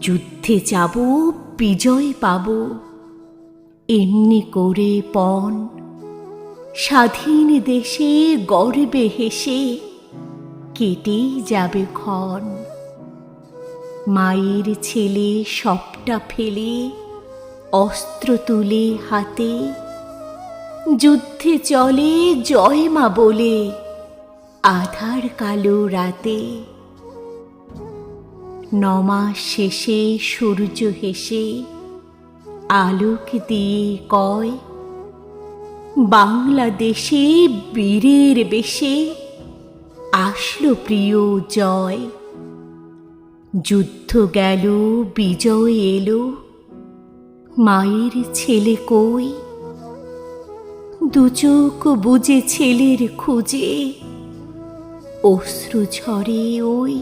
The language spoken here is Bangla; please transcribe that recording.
যুদ্ধে যাব, বিজয় পাব। এমনি করে পণ, স্বাধীন দেশে গর্বে হেসে কেটেই যাবে ক্ষণ। মায়ের ছেলে সবটা ফেলে, অস্ত্র তুলে হাতে। যুদ্ধে চলে জয় মা বলে, আধার কালো রাতে। নমাস শেষে সূর্য হেসে, আলোক দিয়ে কয়, বাংলাদেশে বীরের বেশে আসলো প্রিয় জয়। যুদ্ধ গেল, বিজয় এলো, মায়ের ছেলে কই? দুচোখ বুঝে ছেলের খুঁজে, অশ্রু ঝরে ওই